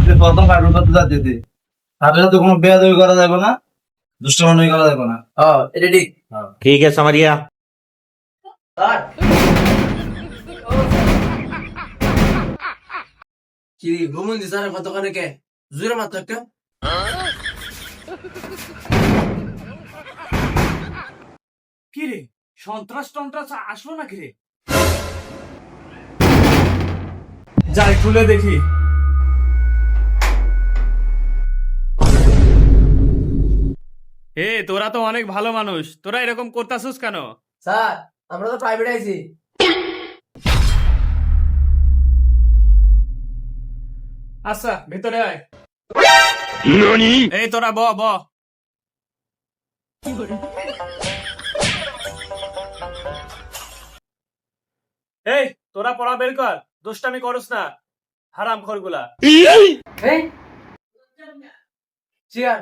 আপনি প্রথম কার্টুন করতে যাতে তাহলে তো কোনো বেয়াদবি করা যাবে না দুষ্টমানি করা যাবে না। হ্যাঁ এটা ঠিক। হ্যাঁ। ঠিক আছে সামারিয়া কি ঘুমুন দিছারে কতখানে কে কি রে সন্ত্রাস টন্ত্রাস আসলো নাকি রে? যাই খুলে দেখি। এ তোরা তো অনেক ভালো মানুষ। তোরা এরকম করতাছিস কেন? স্যার আমরা তো প্রাইভেট আইছি। আচ্ছা ভিতরে আয়। এই তোরা ব ব। এই তোরা পড়া বের কর। দুষ্টামি করস না। হারাম খরগুলা এই চেয়ার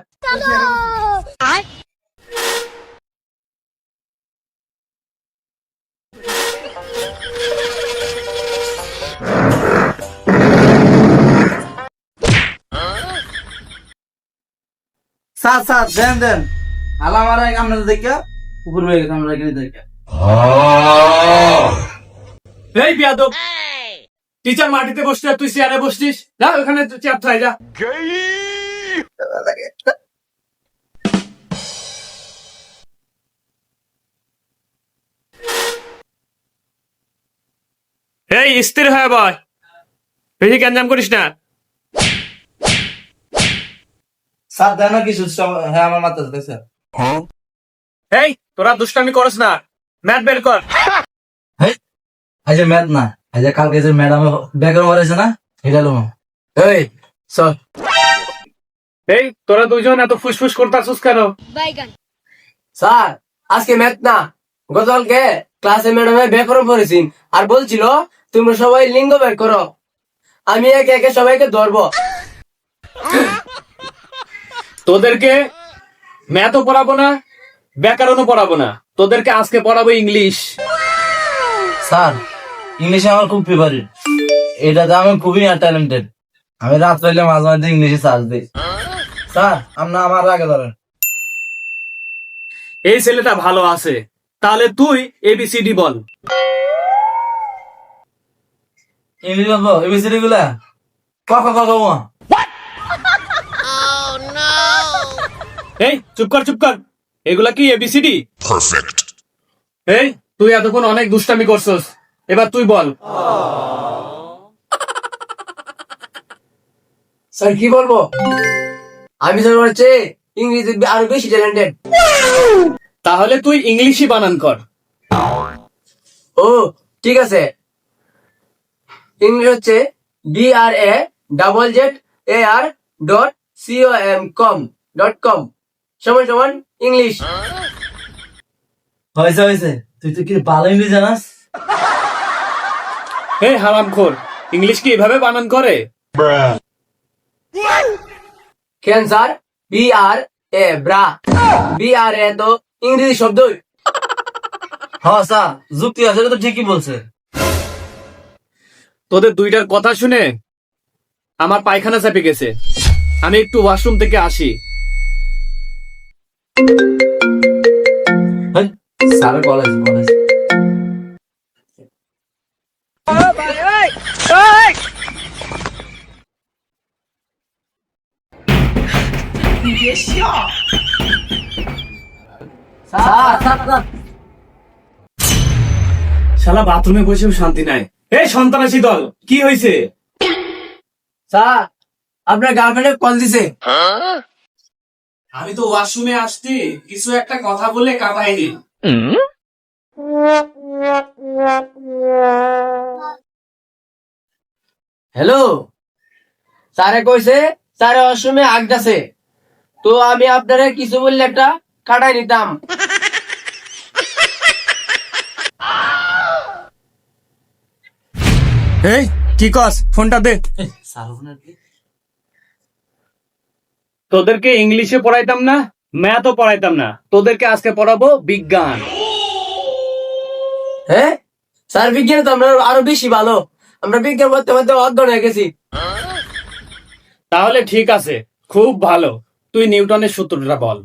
স্যার স্যার দেন দেন। আলা মারা আমরা দেখা? উপর হয়ে গেছে আমরা এখানে দেখা। এই বিয়াদব। টিচার মাটিতে বসতে তুই চেয়ারে বসছিস? যা ওখানে চেয়ার থাই যা। এই স্থির হয়ে বয় বেশি গ্যাঞ্জাম করিস না। স্যার দেন না কিছু। হ্যাঁ আমার মাথা আছে স্যার। এই তোরা দুষ্টামি করস না। ম্যাট বের কর। আজ ম্যাথ না আজ কালকে যে ম্যাডাম ব্যাকরণ করেছে না এটা লো এই স্যার এই তোরা দুইজন এত ফুসফুস করতাছিস কেন? স্যার আজকে ম্যাথ না। গতকালকে ক্লাসে ম্যাডামে ব্যাকরণ পড়েছি আর বলছিল তোমরা সবাই লিঙ্গ বের করো। আমি একে একে সবাইকে ধরবো। তোদেরকে ম্যাথও পড়াবো না ব্যাকরণও পড়াবো না। তোদেরকে আজকে পড়াবো ইংলিশ। স্যার ইংলিশে আমার খুব ফেভারিট এটাতে আমি খুবই ট্যালেন্টেড আমি রাত পাইলে মাঝে মাঝে ইংলিশে চার্জ দিই। স্যার আমার আগে ধরেন। এই ছেলেটা ভালো আছে। তাহলে তুই এবিসিডি বল। ইংলিশ বলব? এবিসিডি গুলা? ক খ ক গ এই চুপ কর চুপ কর। এগুলা কি এবিসিডি Perfect. এই তুই এতক্ষণ অনেক দুষ্টামি করছস। এবার তুই বল। স্যার কি বলব? আমি তো হচ্ছে ইংরেজি আরও বেশি ট্যালেন্টেড তাহলে তুই ইংলিশই বানান কর। ও ঠিক আছে। ইংলিশ হচ্ছে B R A double Z A R dot CO M com dot com সমান সমান ইংলিশ। হয়েছে হয়েছে। তুই তো কি ভালো ইংলিশ জানাস? এই হারামখোর ইংলিশ কি এভাবে বানান করে? কেন sir B R A bra B R A তো ইংরেজি শব্দ। হ্যাঁ স্যার যুক্তি আছে তো ঠিকই বলছে। তোদের দুইটার কথা শুনে আমার পায়খানা চাপে গেছে। আমি একটু ওয়াশরুম থেকে আসি। স্যার কলেজ কলেজ শালা বাথরুমে বসেও শান্তি নাই। এই সন্ত্রাসী দল কি হয়েছে স্যার আপনার গার্লফ্রেন্ডে কল দিছে। আমি তো ওয়াশরুমে আসছি কিছু একটা কথা বলে কাঁপাইনি হ্যালো? স্যারে কইছে স্যারে অসমে আগদাছে তো আমি আপনারে কিছু বললে একটা কাটাই নিতাম এই কি কস? ফোনটা দে? তোদেরকে ইংলিশে পড়াইতাম না ম্যাথও পড়াইতাম না। তোদেরকে আজকে পড়াবো বিজ্ঞান। হ্যাঁ স্যার বিজ্ঞানে তো আমরা আরও বেশি ভালো। আমরা বিজ্ঞান পড়তে পড়তে অজ্ঞান হয়ে গেছি। তাহলে ঠিক আছে খুব ভালো। তুই নিউটনের সূত্রটা বল।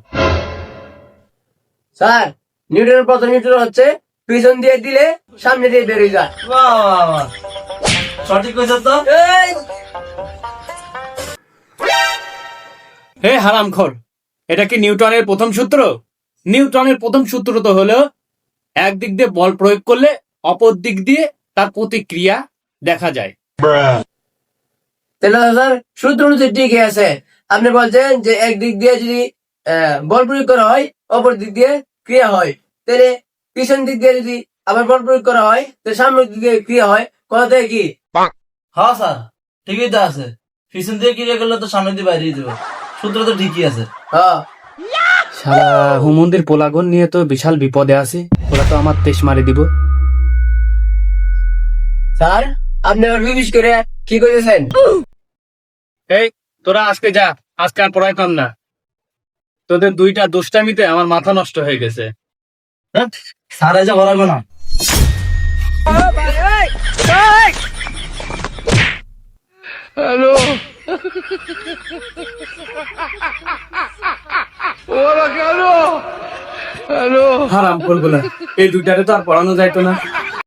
স্যার নিউটনের প্রথম সূত্র হচ্ছে পিছন দিয়ে দিলে সামনে দিয়ে বেরিয়ে যায়। সঠিক কইছ তো? এই! হে হারামখোর এটা কি নিউটনের প্রথম সূত্র? নিউটনের প্রথম সূত্র তো হলো একদিক দিয়ে বল প্রয়োগ করলে অপর দিক দিয়ে তার প্রতিক্রিয়া দেখা যায়। তাহলে স্যার সূত্র অনুযায়ী ঠিকই আছে। আপনি বলছেন যে একদিক দিয়ে যদি আহ, বল প্রয়োগ করা হয় অপর দিক দিয়ে ক্রিয়া হয়। তাহলে পিছন দিক দিয়ে যদি আবার বল প্রয়োগ করা হয় তাহলে সামনের দিক দিয়ে ক্রিয়া হয়। কথা থেকে কি হ্যাঁ স্যার। ঠিকই তো আছে। পিছন দিয়ে ক্রিয়া করলে তো সামনে দিয়ে বাইরে যাবে। সূত্র তো ঠিকই আছে। হ্যাঁ। শালা হুমন্দির পোলাগন নিয়ে তো বিশাল বিপদে আছে। ওরা তো আমার তেস মারি দিব। স্যার আপনি আবার বিবিস করে কি করেছেন এই তোরা আজকে যা। আজকে আর পড়াইতাম না। তোদের দুইটা দুষ্টামিতে আমার মাথা নষ্ট হয়ে গেছে। হ্যাঁ? স্যার ভরাবো না হারাম করব না এই দুইটারে তো আর পড়ানো যাইতো না।